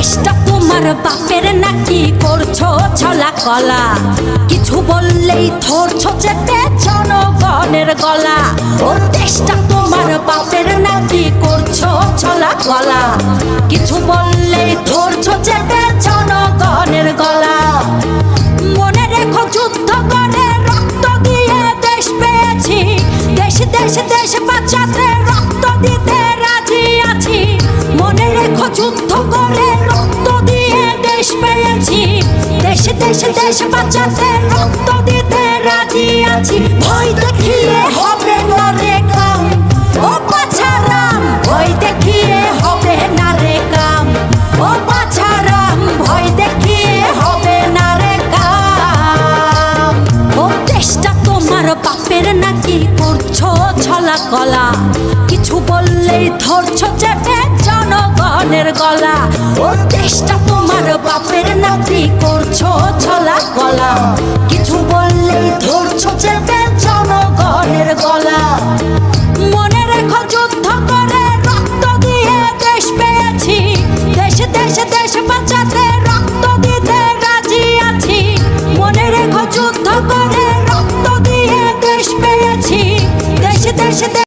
দেশটা তোমার বাপের নাকি করছ ছলা কলা? কিছু বললেই ধরছো চেপে জনগণের গলা। ও দেশটা তোমার বাপের নাকি করছ ছলা কলা? কিছু বললেই ধরছো চেপে জনগণের গলা। মনে রেখো যুদ্ধ করে রক্ত দিয়ে দেশ পেয়েছি। দেশ দেশ দেশ বাঁচাতে রক্ত দিতে রাজি আছি। মনে রেখো যুদ্ধ করে দেশ দেশ বাঁচাতে রক্ত দিতে রাজি আছি। ভয় দেখিয়ে হবে না রে কাম। ও পাছারাম ভয় দেখিয়ে হবে না রে কাম। ও পাছারাম ভয় দেখিয়ে হবে না রে কাম। ও দেশটা তোমার বাপের নাকি করছ ছলা কলা। কিছু বললেই ধরছো চেপে জনগণের গলা। ও দেশটা তোমার বাপের নাকি করছ ছলা কলা। কিছু বললেই ধরছো চেপে জনগণের গলা। মনে রেখো যুদ্ধ করে রক্ত দিয়ে দেশ পেয়েছি। দেশ দেশ দেশ বাঁচাতে রক্ত দিতে রাজি আছি। মনে রেখো যুদ্ধ করে রক্ত দিয়ে দেশ পেয়েছি। দেশ দেশ